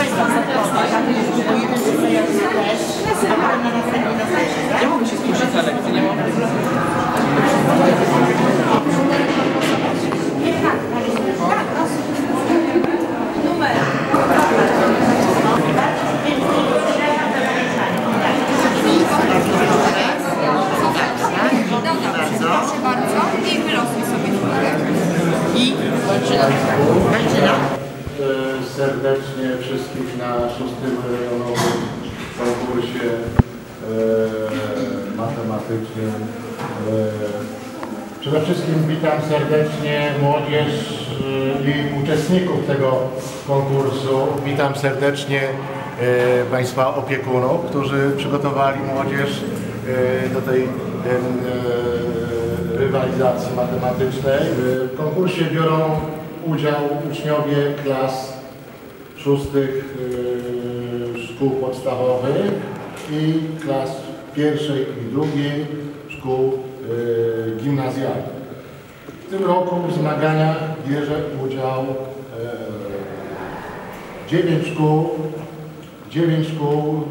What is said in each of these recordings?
Państwa, zapraszam. Próbujemy przyklejować też. A mogę się spuścić na lekcję, nie mam problemu. Proszę bardzo i wylosuj sobie numer. I zaczynam. E, serdecznie wszystkich na szóstym rejonowym konkursie e, matematycznym. E, Przede wszystkim witam serdecznie młodzież e, i uczestników tego konkursu. Witam serdecznie e, Państwa opiekunów, którzy przygotowali młodzież e, do tej e, rywalizacji matematycznej. W konkursie biorą udział uczniowie klas szóstych y, szkół podstawowych i klas pierwszej i drugiej szkół y, gimnazjalnych. W tym roku w zmaganiach bierze udział y, dziewięć szkół. Dziewięć szkół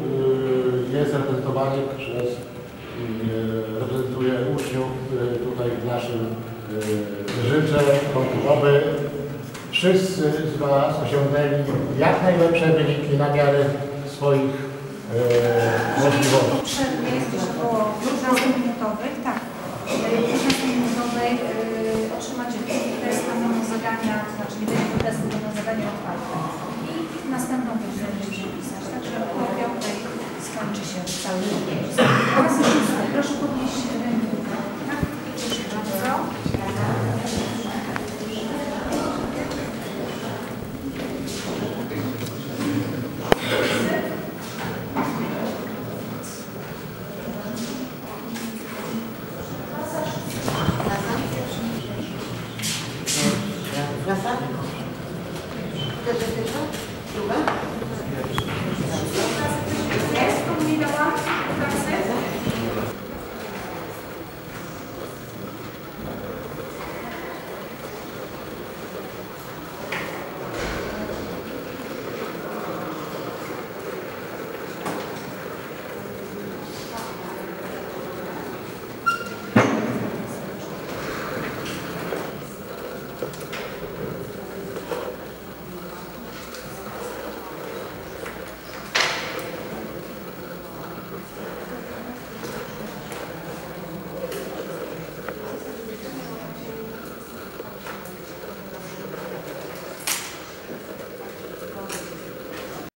jest reprezentowanych przez reprezentuje uczniów tutaj w naszym y, życzę, oby wszyscy z Was osiągnęli jak najlepsze wyniki na miarę swoich e, możliwości. Desde